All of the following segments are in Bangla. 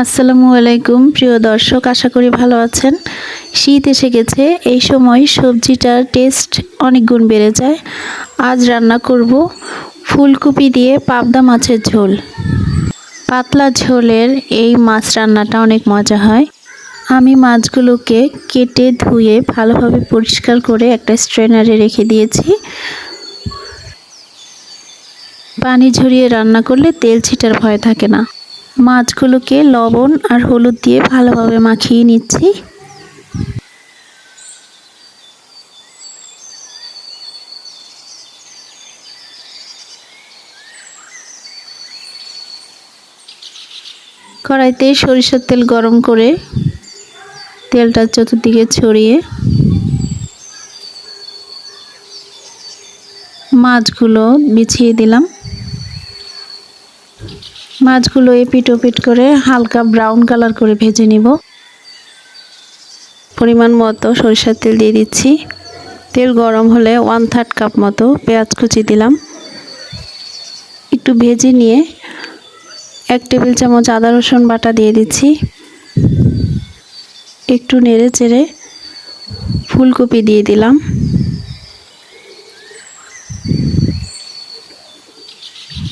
আসসালামু আলাইকুম, প্রিয় দর্শক, আশা করি ভালো আছেন। শীত এসে গেছে, এই সময় সবজিটার টেস্ট অনেক গুণ বেড়ে যায়। আজ রান্না করব ফুলকপি দিয়ে পাবদা মাছের ঝোল। পাতলা ঝোলের এই মাছ রান্নাটা অনেক মজা হয়। আমি মাছগুলোকে কেটে ধুয়ে ভালোভাবে পরিষ্কার করে একটা স্ট্রেনারে রেখে দিয়েছি। পানি ঝরিয়ে রান্না করলে তেল ছিটার ভয় থাকে না। মাছগুলোকে লবণ আর হলুদ দিয়ে ভালোভাবে মাখিয়ে নিচ্ছি। কড়াইতে সরিষার তেল গরম করে তেলটা চতুর্দিকে ছড়িয়ে মাছগুলো বিছিয়ে দিলাম। মাছগুলো এপিট ওপিট করে হালকা ব্রাউন কালার করে ভেজে নিব। পরিমাণ মতো সরিষার তেল দিয়ে দিচ্ছি। তেল গরম হলে ওয়ান থার্ড কাপ মতো পেঁয়াজ কুচি দিলাম। একটু ভেজে নিয়ে এক টেবিল চামচ আদা রসুন বাটা দিয়ে দিচ্ছি। একটু নেড়ে চেড়ে ফুলকপি দিয়ে দিলাম।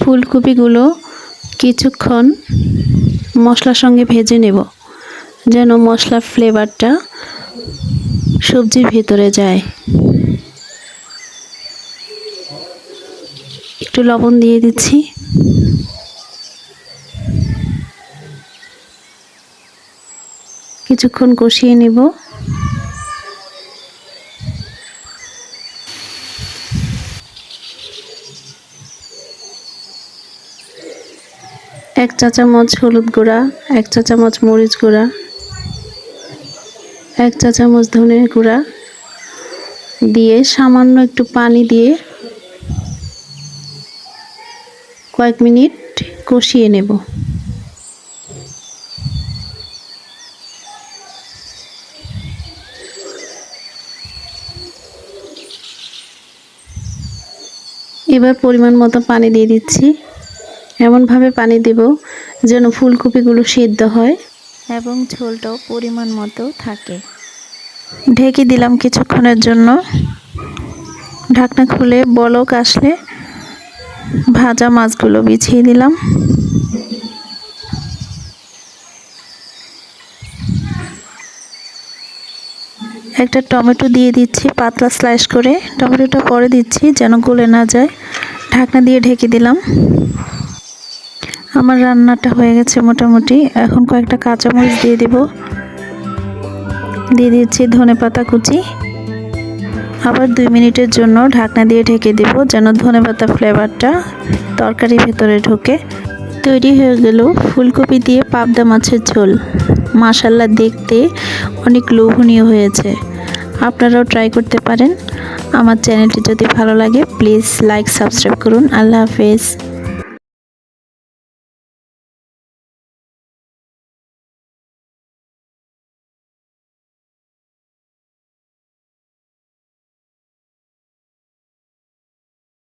ফুলকপিগুলো কিছুক্ষণ মশলার সঙ্গে ভেজে নেব, যেন মশলার ফ্লেভারটা সবজির ভেতরে যায়। একটু লবণ দিয়ে দিচ্ছি। কিছুক্ষণ কষিয়ে নেব। এক চা চামচ হলুদ গুঁড়া, এক চা চামচ মরিচ গুঁড়া, এক চা চামচ ধনে গুঁড়া দিয়ে সামান্য একটু পানি দিয়ে কয়েক মিনিট কষিয়ে নেব। এবার পরিমাণ মতো পানি দিয়ে দিচ্ছি। এমনভাবে পানি দেব যেন ফুলকপিগুলো সিদ্ধ হয় এবং ঝোলটাও পরিমাণ মতো থাকে। ঢেকে দিলাম কিছুক্ষণের জন্য। ঢাকনা খুলে বলক আসলে ভাজা মাছগুলো বিছিয়ে দিলাম। একটা টমেটো দিয়ে দিচ্ছি পাতলা স্লাইস করে। টমেটোটা পরে দিচ্ছি যেন গলে না যায়। ঢাকনা দিয়ে ঢেকে দিলাম। আমার রান্নাটা হয়ে গেছে মোটামুটি। এখন কয়েকটা কাঁচামরিচ দিয়ে দিব। দিয়ে দিচ্ছি ধনে পাতা কুচি। আবার দুই মিনিটের জন্য ঢাকনা দিয়ে ঢেকে দেব যেন ধনে পাতা ফ্লেভারটা তরকারির ভেতরে ঢোকে। তৈরি হয়ে গেল ফুলকপি দিয়ে পাবদা মাছের ঝোল। মাসাল্লা দেখতে অনেক লোভনীয় হয়েছে। আপনারাও ট্রাই করতে পারেন। আমার চ্যানেলটি যদি ভালো লাগে প্লিজ লাইক সাবস্ক্রাইব করুন। আল্লাহ হাফেজ।